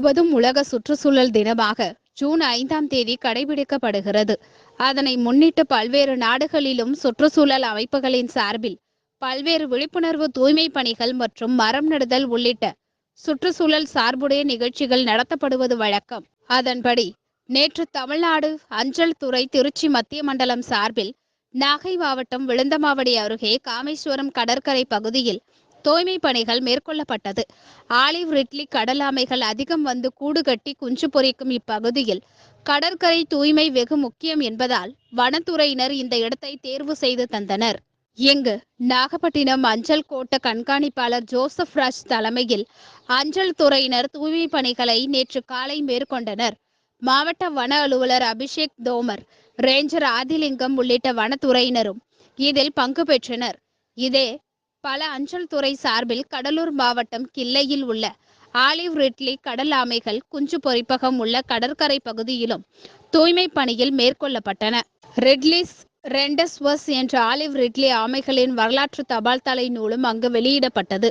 முழுவதும் உலக சுற்றுச்சூழல் தினமாக ஜூன் ஐந்தாம் தேதி கடைபிடிக்கப்படுகிறது. அதனை முன்னிட்டு பல்வேறு நாடுகளிலும் சுற்றுச்சூழல் அமைப்புகளின் சார்பில் பல்வேறு விழிப்புணர்வு தூய்மை பணிகள் மற்றும் மரம் நடுதல் உள்ளிட்ட சுற்றுச்சூழல் சார்புடைய நிகழ்ச்சிகள் நடத்தப்படுவது வழக்கம். அதன்படி நேற்று தமிழ்நாடு அஞ்சல் துறை திருச்சி மத்திய மண்டலம் சார்பில் நாகை மாவட்டம் விழுந்தமாவடி அருகே காமேஸ்வரம் கடற்கரை பகுதியில் தூய்மை பணிகள் மேற்கொள்ளப்பட்டது. ஆலிவ் ரிட்லி கடல் ஆமைகள் அதிகம் வந்து கூடு கட்டி குஞ்சு பொரிக்கும் இப்பகுதியில் கடற்கரை தூய்மை வெகு முக்கியம் என்பதால் வனத்துறையினர் இந்த இடத்தை தேர்வு செய்து தந்தனர். இங்கு நாகப்பட்டினம் அஞ்சல் கோட்ட கண்காணிப்பாளர் ஜோசப் ராஜ் தலைமையில் அஞ்சல் துறையினர் தூய்மை பணிகளை நேற்று காலை மேற்கொண்டனர். மாவட்ட வன அலுவலர் அபிஷேக் தோமர் ரேஞ்சர் ஆதிலிங்கம் உள்ளிட்ட வனத்துறையினரும் இதில் பங்கு பெற்றனர். இதே பல அஞ்சல் துறை சார்பில் கடலூர் மாவட்டம் கிள்ளையில் உள்ள ஆலிவ் ரிட்லி கடல் ஆமைகள் குஞ்சு பொறிப்பகம் உள்ள கடற்கரை பகுதியிலும் தூய்மை பணியில் மேற்கொள்ளப்பட்டன. ரிட்லிஸ் ரெண்டஸ்வஸ் என்ற ஆலிவ் ரிட்லி ஆமைகளின் வரலாற்று தபால் தலை நூலும் அங்கு வெளியிடப்பட்டது.